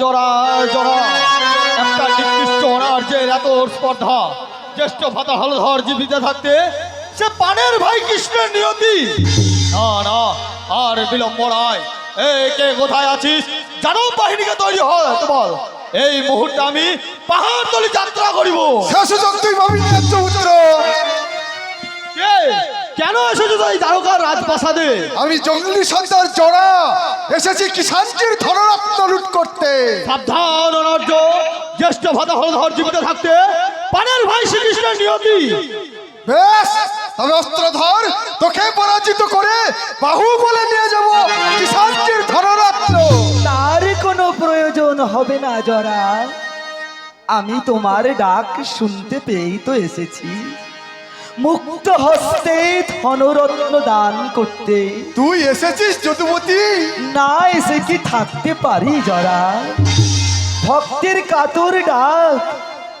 জরা জরা একটা নির্দিষ্ট অনার্যের এত স্পর্ধা। জ্যেষ্ঠ ভাতা হলধর জীবিত থাকতে সে পানের ভাই কৃষ্ণের নিয়তি। না না আর বিলম্ব নয় এই কে কোথায় আছিস? জানো বাহিনীকে তৈরি হয় বল। এই মুহূর্তে আমি পাহাড় তলি যাত্রা করিব। শেষ তুই ভাবি পুত্র কে? কেন এসেছ এই দ্বারকার রাজপ্রাসাদে? আমি জঙ্গলি সন্তান জড়া। এসেছি কিষানজির ধনরত্ন লুট করতে। সাবধান অনার্য। জ্যেষ্ঠ ভাতা হলধর জীবিত থাকতে পানের ভাই শ্রীকৃষ্ণের নিয়তি। বেশ তবে অস্ত্র ধর। তোকে পরাজিত করে বাহু বলে নিয়ে যাব কিষানজির ধনরত্ন। তার কোনো প্রয়োজন হবে না জরা আমি তোমার ডাক শুনতে পেয়েই তো এসেছি। মুক্ত হস্তে ধনরত্ন দান করতে। তুই এসেছিস যদুমতি? না এসে কি থাকতে পারি জরা? ভক্তের কাতর ডাক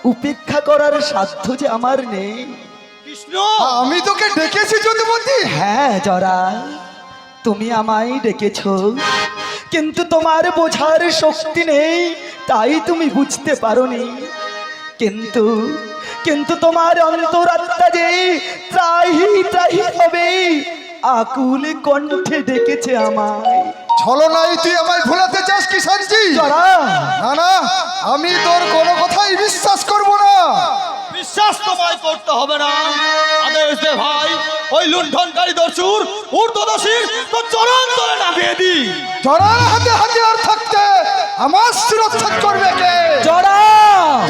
উপেক্ষা করার সাধ্য যে আমার নেই। কৃষ্ণ! আমি তোকে ডেকেছি যদুমতি? হ্যাঁ জরা তুমি আমায় ডেকেছ। কিন্তু তোমার বোঝার শক্তি নেই তাই তুমি বুঝতে পারোনি। কিন্তু কিন্তু তোমার অন্তরাত্মা যে ত্রাহি ত্রাহি হবে আকুল কণ্ঠে ডেকেছে আমায়। ছলনাই তুই আমায় ভুলাতে চাস কিষানজি জরা। না না আমি তোর কোনো কথাই বিশ্বাস করব না। বিশ্বাস তোমায় করতে হবে না। আদেশ দে ভাই ওই লুণ্ঠনকারী দস্যুর ঊর্ধ্বদশীর তো চরণ তলে নামিয়ে দি জড়ার হাতে হাতে আর থাকতে আমার সুরক্ষা করবে কে? জরা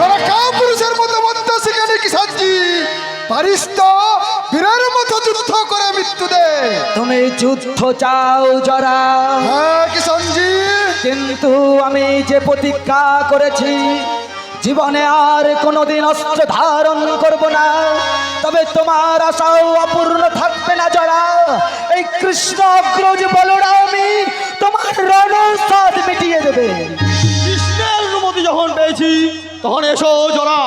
যারা কাউ পুরুষের মতো মধ্য শিখেনি কিষানজি পারিস তো বীরের মতো যুদ্ধ করে মৃত্যু দে। তুমি যুদ্ধ চাও জরা হ্যাঁ কিষানজি কিন্তু আমি যে প্রতিজ্ঞা করেছি জীবনে আর কোনোদিন অস্ত্র ধারণ করব না। তবে তোমার আশাও অপূর্ণ থাকবে না যারা। এই কৃষ্ণ অগ্রজ বলরামি তোমার রণসাদ মিটিয়ে দেবে। কৃষ্ণের অনুমতি যখন পেয়েছি তখন এসো জোড়া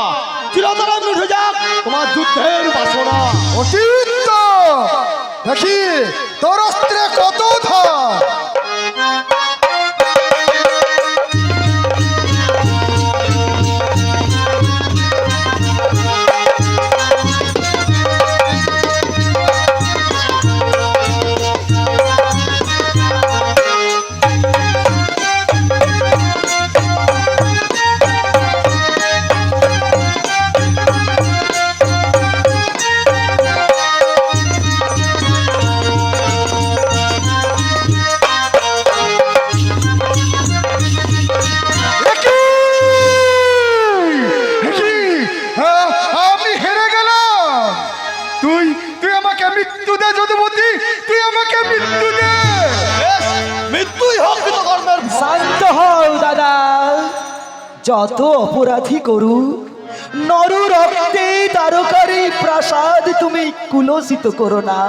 যুদ্ধের বাসনা। অতীত দেখি তোর অস্ত্রে কত ধর? যত অপরাধী করু। নরু রক্তে তারকারি প্রাসাদ তুমি কুলসিত করো না।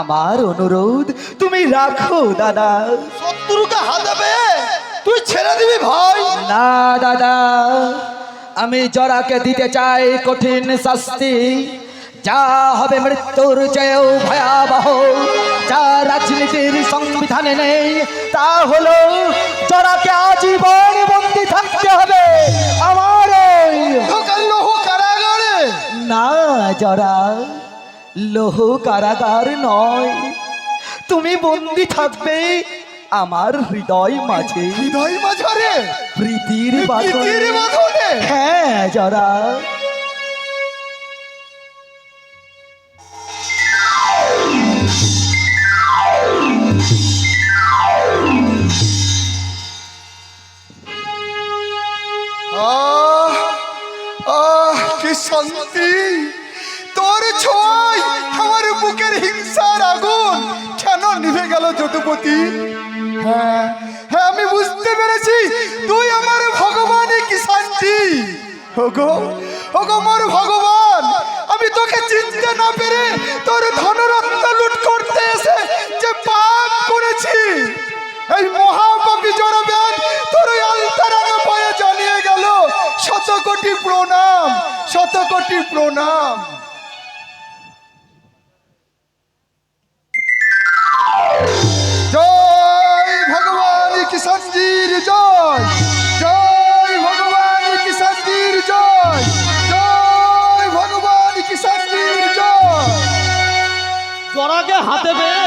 আমার অনুরোধ তুমি রাখো দাদা। শত্রুকে হাতাবে তুই ছেড়ে দিবি ভাই। না দাদা আমি জরাকে দিতে চাই কঠিন শাস্তি। যা হবে মৃত্যুর চেয়েও ভয়াবহ যা রাজনীতির সংবিধানে নেই তা হলো জরাকে আজীবন বন্দি থাকতে হবে। আমার না জরা লোহ কারাগার নয়। তুমি বন্দি থাকবে আমার হৃদয় মাঝে। হৃদয় মাঝারে? প্রীতির বাঁধনে? হ্যাঁ জরা গেল হ্যাঁ। হ্যাঁ আমি বুঝতে পেরেছি। তুই আমার ভগবানই কি শান্তি? ওগো ওগো মোর ভগবান, আমি তোকে চিনতে না পেরে তোর ধনরত্ন লুট করতে এসে যে পাপ করেছি, এই মহাপাপী জড়বেন তোর ওই আলতারানো পায়ে জানিয়ে গেল শত কোটি প্রণাম শত কোটি প্রণাম। হাতে পেয়ে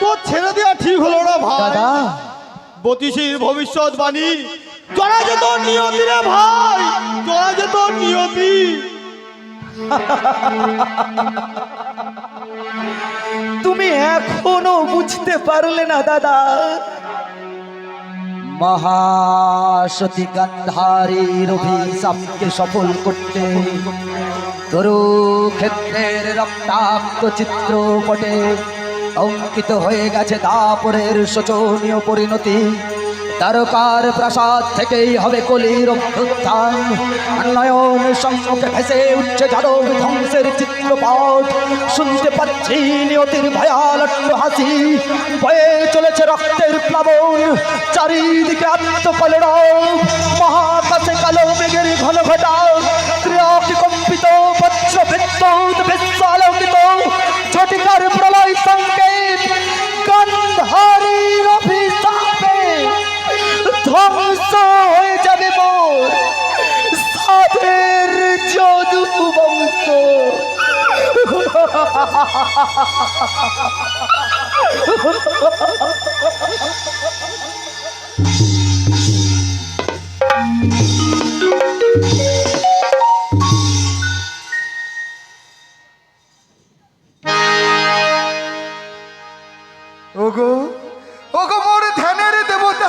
তো ছেড়ে দেওয়া ঠিক হলো না ভাই। দাদা। ভবিষ্যৎ বাণী জড়া যেত নিয়তি রে ভাই জড়া যেত নিয়তি। তুমি এখনও বুঝতে পারলে না দাদা। মহাসতী গান্ধারীর অভিশাপকে সফল করতে। তরু ক্ষেত্রের রক্তাক্ত চিত্রপটে অঙ্কিত হয়ে গেছে দাপরের শোচনীয় পরিণতি। তারকার প্রাসাদ থেকেই হবে কলির অভ্যুত্থান। নয়ন সম্মুখে ভেসে উঠছে ধ্বংসের শুনতে পাচ্ছি নিয়তির ভয়ালট্ট হাসি। বয়ে চলেছে রক্তের প্লাবন। চারিদিকে আত্মপলর মহাকাশে কালো মেঘের ঘন ঘটা ত্রিয়াকি কম্পিত পত্র বিদ্যুৎ বিশ্বআলোকিত ঝটিকার প্রলয় সংকেত। ওগো ওগো মোর ধ্যানের দেবতা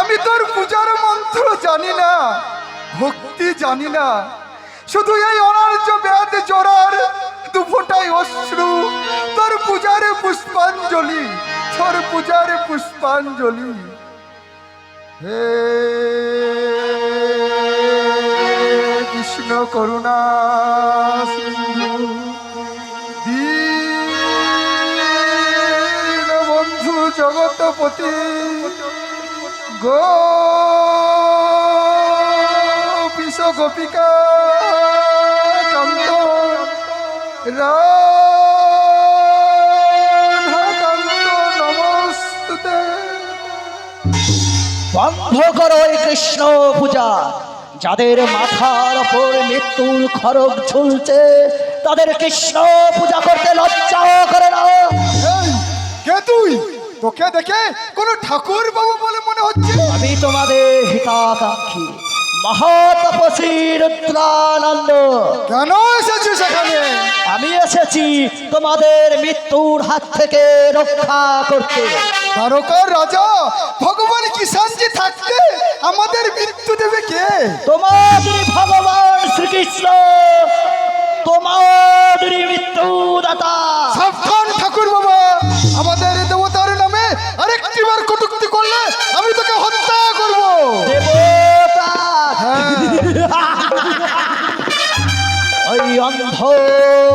আমি তোর পূজার মন্ত্র জানি না, ভক্তি জানি না। শুধু এই অনার্য ব্যাধ জোড়ার দুফোটাই অশ্রু। তোর পূজারে পুষ্পাঞ্জলি, তোর পূজারে পুষ্পাঞ্জলি। হে কৃষ্ণ করুণা সিন্ধু, দীন বন্ধু জগতপতি, গো গোপিকা বন্ধ করো এই কৃষ্ণ পূজা। যাদের মাথার ওপর মৃত্যুর খড়গ ঝুলছে তাদের কৃষ্ণ পূজা করতে লজ্জা করে না। কে তুই? তোকে দেখে কোনো ঠাকুর বাবু বলে মনে হচ্ছে? আমি তোমাদের হিতাকাঙ্ক্ষী। মহাতপসী রুদ্রানন্দ। কেন সেখানে আমি এসেছি তোমাদের মৃত্যুর হাত থেকে রক্ষা করতে। দ্বারকার রাজা ভগবান কিষানজি থাকতে আমাদের মৃত্যু দেবে কে? তোমাদের ভগবান শ্রীকৃষ্ণ তোমাদের মৃত্যুদাতা। সাবধান! অন্ধ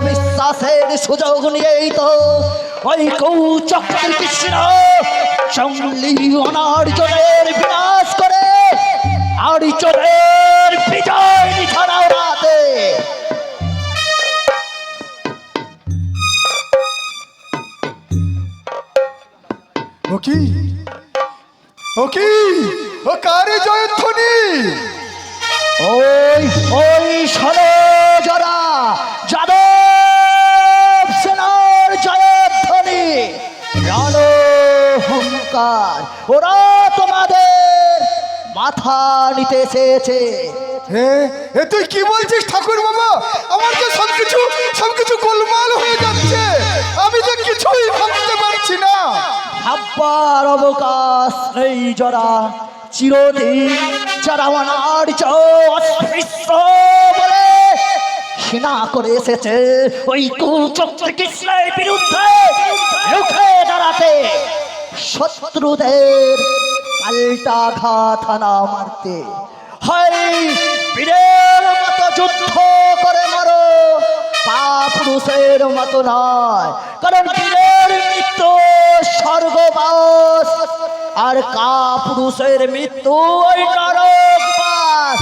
বিশ্বাসের সুযোগ নিয়েই তো ওই কৌচক্র কৃষ্ণ জঙ্গলি অনার্জনের বিনাশ করে আর্জনের বিজয় নিছাড়া রাতে। ও কি? ও কি? ও কারে জয়ধ্বনি? ওরা তোমাদের মাথা নিতে এসেছে। এ তুই কি বলছিস ঠাকুর বাবা? আমার তো সবকিছু সবকিছু গোলমাল হয়ে যাচ্ছে। আমি তো কিছুই ভাবতে পারছি না। ভাববার অবকাশ নেই জরা চিরদিন যারা অনার্য অস্পৃশ্য বলে সেনা করে এসেছে। ওই কুচক্র কৃষ্ণের বিরুদ্ধে রুখে দাঁড়াতে। শত্রুদের পাল্টা ঘাত হানা মারতে। হয় মতো যুদ্ধ করে মারো। পুরুষের মতো নয়, কারণ বীরের মৃত্যু স্বর্গবাস, আর কা পুরুষের মৃত্যু ওই নরকবাস।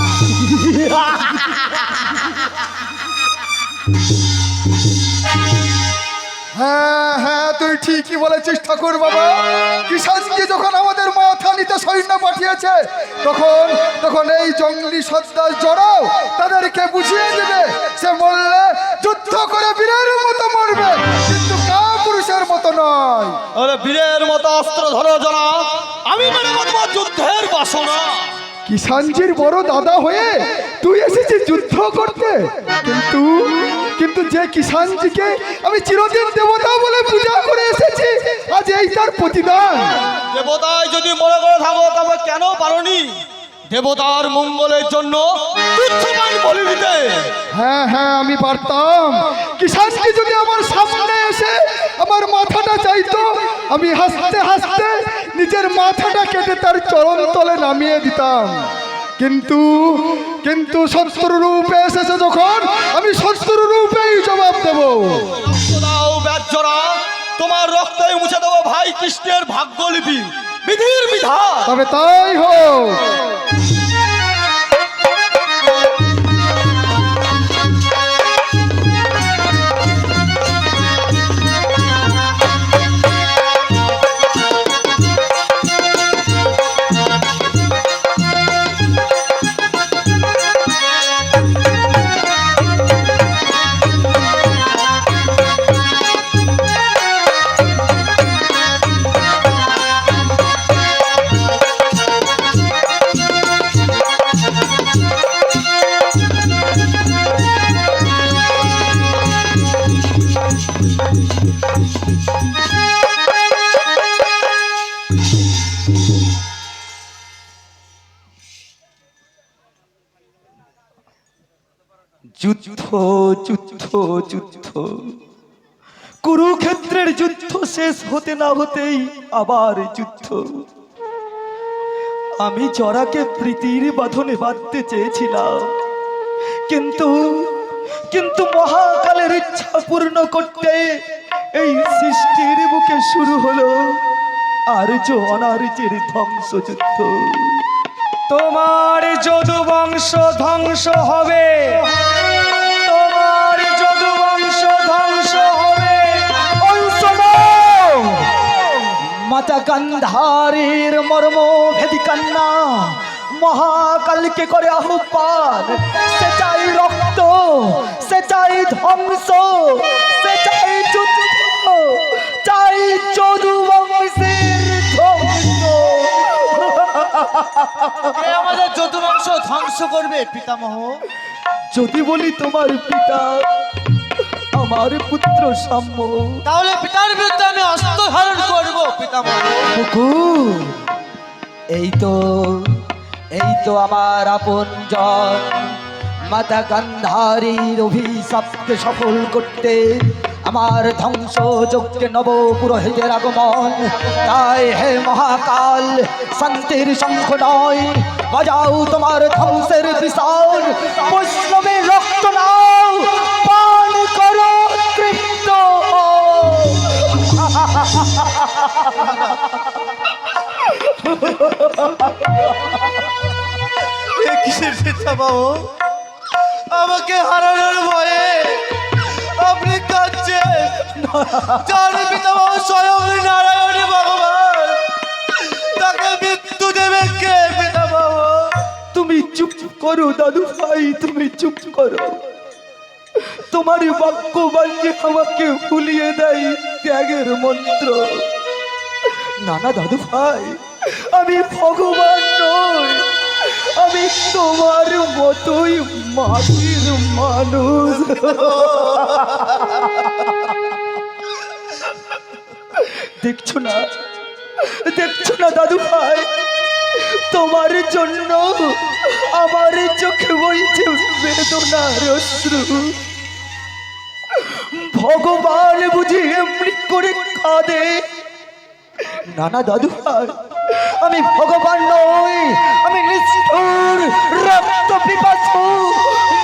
হ্যাঁ হ্যাঁ তুই ঠিকই বলেছিস ঠাকুর বাবা। কিষানজি যখন আমাদের মাথা নিতে এসেছে তখন তখন এই জঙ্গলি জড়াও তাদেরকে বুঝিয়ে দেবে সে মরলে যুদ্ধ করে বীরের মতো মরবে। কিন্তু কা পুরুষের মতো নয়। আরে বীরের মতো অস্ত্র ধরো জনা আমি মেরে তোমার যুদ্ধের বাসনা। কিষানজির বড় দাদা হয়ে তুই এসেছিস যুদ্ধ করতে। কিন্তু কিন্তু যে কিষানজিকে আমি চিরদিন দেবতা বলে পূজা করে এসেছি আজ এই তার প্রতিদান। দেবতায় যদি মনে করে থাকো তবে কেন পারোনি? দেবতার মঙ্গলের জন্য তুচ্ছমান বলি দিতে। হ্যাঁ হ্যাঁ আমি পারতাম। কিষানজি যদি আমার সামনে এসে আমার মাথাটা চাইতো আমি হাসতে হাসতে নিজের মাথাটা কেটে তার চরণ তলে নামিয়ে দিতাম। কিন্তু কিন্তু শত্রু রূপে এসেছে যখন আমি শত্রু রূপেই জবাব দেবো। তোমার রক্ত মুছে দেবো ভাই কৃষ্ণের ভাগ্যলিপি বিধির বিধা তবে তাই হোক। যুদ্ধ। কুরুক্ষেত্রের যুদ্ধ শেষ হতে না হতেই আবার যুদ্ধ। আমি জরাকে প্রীতির বাঁধনে বাঁধতে চেয়েছিলাম। কিন্তু কিন্তু মহাকালের ইচ্ছা পূর্ণ করতে এই সৃষ্টির বুকে শুরু হলো আর্য অনার্যের ধ্বংসযুদ্ধ। তোমার যদু বংশ ধ্বংস হবে। মাতা গান্ধারীর মর্ম ভেদি কান্না। মহাকালকে করে আহ্বান সে চাই রক্ত সে চাই ধ্বংস সে চাই যুদ্ধ। চাই যদু বংশের ধ্বংস আমাদের যদুবংশ ধ্বংস করবে পিতামহ। যদি বলি তোমার পিতা আমার পুত্র সাম্য। তাহলে পিতার বিরুদ্ধে আমি অস্ত্র ধারণ করব পিতামহ। এই তো এই তো আমার আপন জন। মাতা গান্ধারীর অভিশাপকে সফল করতে আমার ধ্বংস যজ্ঞে নব পুরোহিতের আগমন। তাই হে মহাকাল শান্তির শঙ্খ নয় বাজাও তোমার ধ্বংসের বিশাল। বৈষ্ণবের রক্ত নাও আমাকে হারানোর ভয়ে আপনি কাঁদছেন। যার স্বয়ং নারায়ণী ভগবান, তাকে মৃত্যু দেবে কে পিতামহ তুমি চুপ করো, দাদু ভাই, তুমি চুপ করো। তোমার বাক্য বাক্যে আমাকে ভুলিয়ে দেয় ত্যাগের মন্ত্র। না না দাদু ভাই, আমি ভগবান নই, আমি তোমার মতোই মাটির মানুষ। দেখছ না? দেখছ না দাদু ভাই? তোমার জন্য আমার চোখে বইছে বেদনার অশ্রু। ভগবান বুঝি এমনি করে কাঁদে। না না দাদু আমি ভগবান নই আমি নিষ্ঠুর রক্ত পিপাসু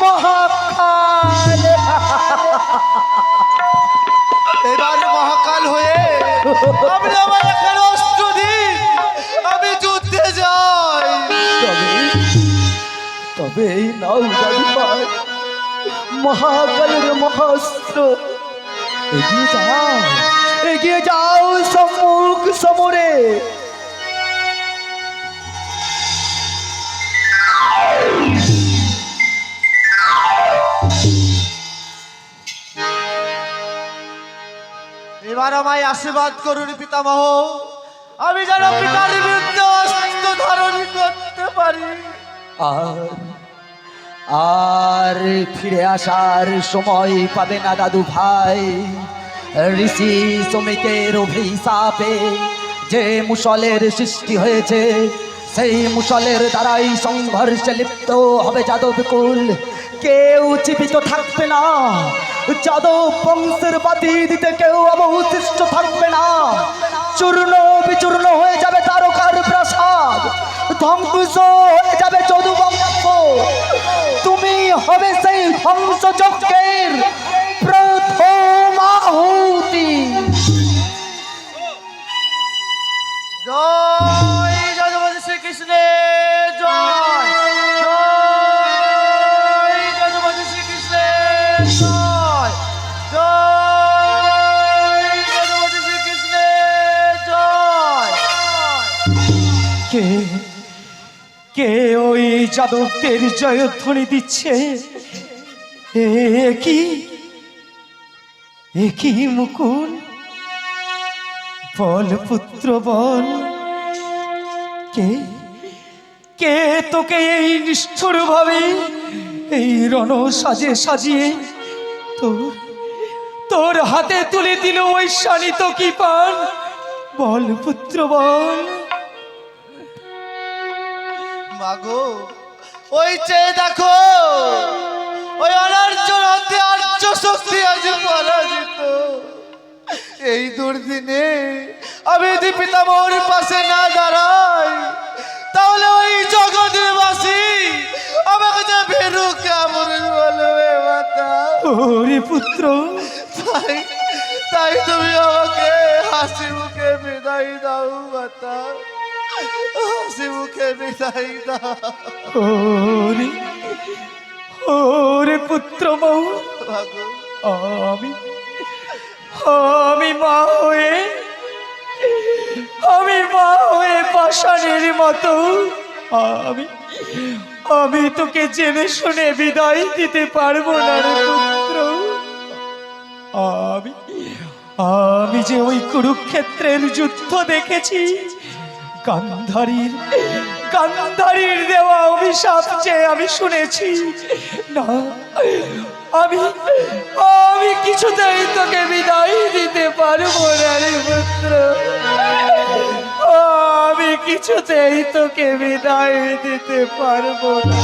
মহাকাল। এবার মহাকাল হয়ে আপনি আমার এখানে অস্ত্র দিন আমি যুদ্ধে যাই। তবে এই নাও দাদু ভাই মহাকালের মহাস্ত্র। এগিয়ে যাও। এগিয়ে যাও সম্মুখ সমরে। এবার আমায় আশীর্বাদ করুন পিতামহ। আমি যেন পিতার বিরুদ্ধে অস্ত্র ধারণ করতে পারি। আর আর ফিরে আসার সময় পাবে না দাদু ভাই। ঋষি শ্রমিকের অভিশাপে যে মুসলের সৃষ্টি হয়েছে, সেই মুসলের দ্বারাই সংঘর্ষে লিপ্ত হবে যাদবকুল। কেউ জীবিত থাকবে না, যাদব বংশের বাতি দিতে কেউ অবশিষ্ট থাকবে না। চূর্ণ বিচূর্ণ হয়ে যাবে তারকার প্রাসাদ, ধ্বংস হয়ে যাবে যদুবংশ। তুমি হবে সেই ধ্বংসযজ্ঞের যাদবদের জয়ধ্বনি দিচ্ছে। এ কি? এ কি মুকুল? বল পুত্র, বল। কে? কে তোকে এই নিষ্ঠুর ভাবে এই রণ সাজে সাজিয়ে তোর তোর হাতে তুলে দিল ওই শানিত কি পান? বল পুত্র, বল। মাগো ওই চেয়ে দেখো ওই অনার্য রাতে আর্য শক্তি আজ পরাজিত। এই দুর্দিনে আমি যদি পিতামহর পাশে না দাঁড়াই তাহলে ওই জগৎবাসী আমাকে যে ভেরু কেমন বলবে মাতা। ওরে পুত্র। তাই তাই তুমি আমাকে হাসি মুখে বিদায় দাও মাতা। ওরে পুত্র মাগো আমি আমি মা হয়ে আমি মা হয়ে পাষাণের মতো। আমি আমি তোকে জেনে শুনে বিদায় দিতে পারব না রে পুত্র। আমি আমি যে ওই কুরুক্ষেত্রের যুদ্ধ দেখেছি গান্ধারীর গান্ধারীর দেওয়া অভিশাপ যে আমি শুনেছি। না, আমি আমি কিছুতেই তোকে বিদায় দিতে পারব না রে পুত্র। আমি কিছুতেই তোকে বিদায় দিতে পারব না।